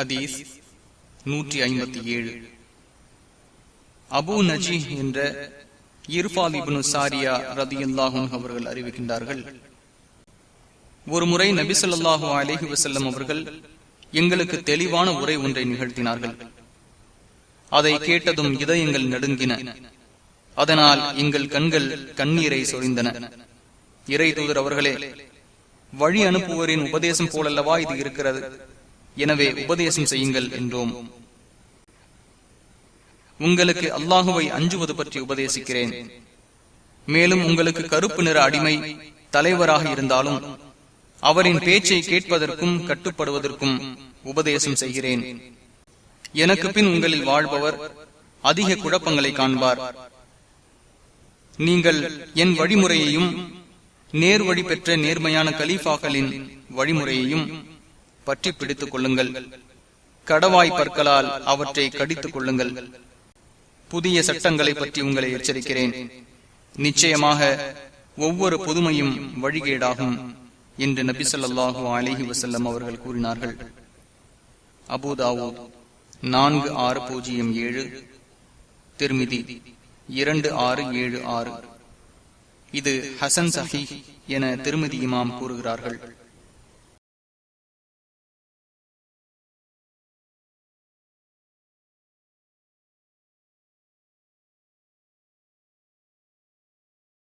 ஹதீஸ் நூற்றி ஐம்பத்தி ஏழு. அபு நஜி என்ற இர்பால் இப்னு சாரியா ரதியுல்லாஹும் அவர்கள் அறிவிக்கின்றார்கள். ஒரு முறை நபிசல்லாஹு அலிஹி வசல்லம் அவர்கள் எங்களுக்கு தெளிவான உரை ஒன்றை நிகழ்த்தினார்கள். அதை கேட்டதும் இதயங்கள் நடுங்கின. அதனால் எங்கள் கண்கள் கண்ணீரை சொரிந்தன. இறை தூதர் அவர்களே வழி அனுப்புவரின் உபதேசம் போலல்லவா இது இருக்கிறது? எனவே உபதேசம் செய்யுங்கள் என்றோம். உங்களுக்கு அல்லாஹுவை அஞ்சுவது பற்றி உபதேசிக்கிறேன். மேலும் உங்களுக்கு கருப்பு நிற அடிமை தலைவராக இருந்தாலும் அவரின் பேச்சை கேட்பதற்கும் கட்டுப்படுவதற்கும் உபதேசம் செய்கிறேன். எனக்கு பின் உங்களில் வாழ்பவர் அதிக குழப்பங்களை காண்பார். நீங்கள் என் வழிமுறையையும் நேர் வழி பெற்ற நேர்மையான கலீஃபாக்களின் வழிமுறையையும் பற்றி பிடித்துக் கொள்ளுங்கள். கடவாய் பற்களால் அவற்றை கடித்துக் கொள்ளுங்கள். புதிய சட்டங்களை பற்றி உங்களை எச்சரிக்கிறேன். நிச்சயமாக ஒவ்வொரு புதுமையும் வழிகேடாகும் என்று நபிசல்லாஹு அலிஹி வசல்லம் அவர்கள் கூறினார்கள். அபுதாவோ நான்கு ஆறு பூஜ்ஜியம் ஏழு திருமிதி இரண்டு ஆறு ஏழு ஆறு. இது ஹசன் சஹி என திருமதி இமாம் கூறுகிறார்கள்.